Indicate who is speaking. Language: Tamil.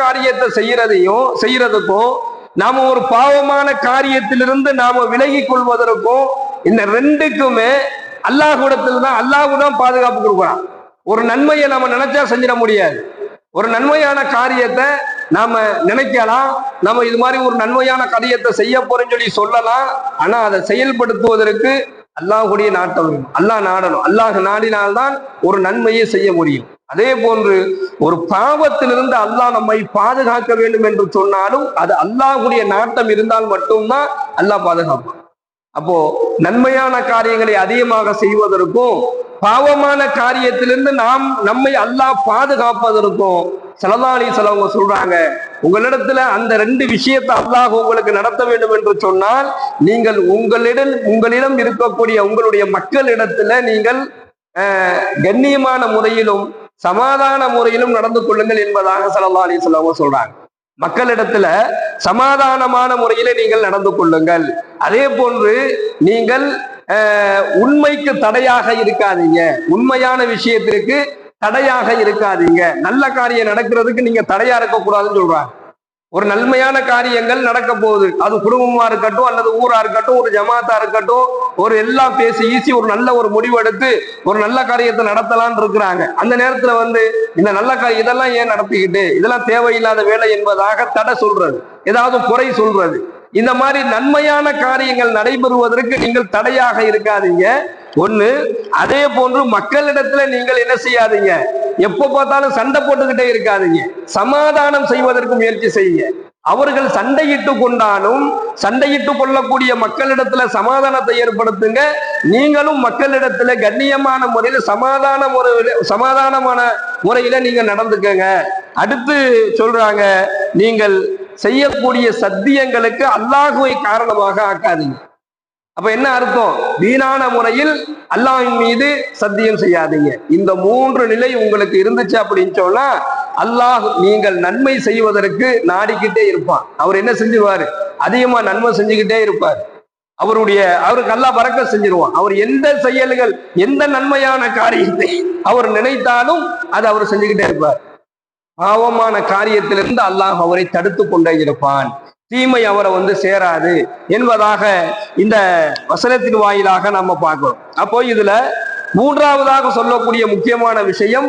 Speaker 1: காரியத்தை செய்யறதையும் செய்யறதுக்கும் நாம ஒரு பாவமான காரியத்திலிருந்து நாம விலகி கொள்வதற்கும் இந்த ரெண்டுக்குமே அல்லாஹ்விடத்தில் தான் அல்லாஹ் தான் பாதுகாப்பு கொடுக்குறான். ஒரு நன்மையை நாம நினைச்சா செஞ்சிட முடியாது. ஒரு நன்மையான காரியத்தை நாம நினைக்கலாம். நம்ம இது மாதிரி ஒரு நன்மையான காரியத்தை செய்ய போறேன்னு சொல்லி சொல்லலாம். ஆனா அதை செயல்படுத்துவதற்கு அல்லாஹுடைய நாட்டம் வேணும். அல்லாஹ் நாடணும். அல்லாஹ் நாடினால்தான் ஒரு நன்மையை செய்ய முடியும். அதே போன்று ஒரு பாவத்திலிருந்து அல்லாஹ் நம்மை பாதுகாக்க வேண்டும் என்று சொன்னாலும் அது அல்லாஹுடைய நாட்டம் இருந்தால் மட்டும்தான் அல்லாஹ் பாதுகாப்பான். அப்போ நன்மையான காரியங்களை அதிகமாக செய்வதற்கும் பாவமான காரியத்திலிருந்து நாம் நம்மை அல்லாஹ் பாதுகாப்பதற்கும் சலதாணி செலவங்க சொல்றாங்க உங்களிடத்துல அந்த ரெண்டு விஷயத்தை அல்லாஹ் உங்களுக்கு நடத்த வேண்டும் என்று சொன்னால் நீங்கள் உங்களிடம் உங்களிடம் இருக்கக்கூடிய உங்களுடைய மக்களிடத்துல நீங்கள் கண்ணியமான முறையிலும் சமாதான முறையிலும் நடந்து கொள்ளுங்கள் என்பதாக சல்லா அலி சொல்லாம சொல்றாங்க. மக்களிடத்துல சமாதானமான முறையில நீங்கள் நடந்து கொள்ளுங்கள். அதே போன்று நீங்கள் உண்மைக்கு தடையாக இருக்காதீங்க. உண்மையான விஷயத்திற்கு தடையாக இருக்காதீங்க. நல்ல காரியம் நடக்கிறதுக்கு நீங்க தடையா இருக்கக்கூடாதுன்னு சொல்றாங்க. ஒரு நன்மையான காரியங்கள் நடக்க போகுது. அது குடும்பமா இருக்கட்டும் அல்லது ஊரா இருக்கட்டும் ஒரு ஜமாத்தா இருக்கட்டும் ஒரு எல்லாம் பேசி ஈசி ஒரு நல்ல ஒரு முடிவு எடுத்து ஒரு நல்ல காரியத்தை நடத்தலாம்னு இருக்கிறாங்க. அந்த நேரத்துல வந்து இந்த நல்ல காரியம் இதெல்லாம் ஏன் நடத்திக்கிட்டு இதெல்லாம் தேவையில்லாத வேலை என்பதாக தடை சொல்றது. ஏதாவது குறை சொல்றது. இந்த மாதிரி நன்மையான காரியங்கள் நடைபெறுவதற்கு நீங்கள் தடையாக இருக்காதீங்க. ஒண்ணு அதே போன்று மக்களிடத்துல நீங்கள் என்ன செய்யாதீங்க. எப்ப பார்த்தாலும் சண்டை போட்டுக்கிட்டே இருக்காதீங்க. சமாதானம் செய்வதற்கு முயற்சி செய்யுங்க. அவர்கள் சண்டையிட்டு கொண்டாலும் சண்டையிட்டு கொள்ளக்கூடிய மக்களிடத்துல சமாதானத்தை ஏற்படுத்துங்க. நீங்களும் மக்களிடத்துல கண்ணியமான முறையில சமாதான முறையில சமாதானமான முறையில நீங்க நடந்துக்கங்க. அடுத்து சொல்றாங்க நீங்கள் செய்யக்கூடிய சத்தியங்களுக்கு அல்லாஹுவை காரணமாக ஆக்காதீங்க. அப்ப என்ன அர்த்தம்? வீணான முறையில் அல்லாஹின் மீது சத்தியம் செய்யாதீங்க. இந்த மூன்று நிலை உங்களுக்கு இருந்துச்சு அப்படின்னு சொன்னா அல்லாஹ் நீங்கள் நன்மை செய்வதற்கு நாடிக்கிட்டே இருப்பான். அவர் என்ன செஞ்சிருவாரு? அதிகமா நன்மை செஞ்சுக்கிட்டே இருப்பார். அவருடைய அவருக்கு நல்லா பறக்க செஞ்சிருவான். அவர் எந்த செயல்கள் எந்த நன்மையான காரியத்தை அவர் நினைத்தாலும் அதை அவர் செஞ்சுக்கிட்டே இருப்பார். பாவமான காரியத்திலிருந்து அல்லாஹ் அவரை தடுத்து கொண்டே இருப்பான். தீமை அவரை வந்து சேராது என்பதாக இந்த வசனத்தின் வாயிலாக நம்ம பார்க்கிறோம். அப்போ இதுல மூன்றாவதாக சொல்லக்கூடிய முக்கியமான விஷயம்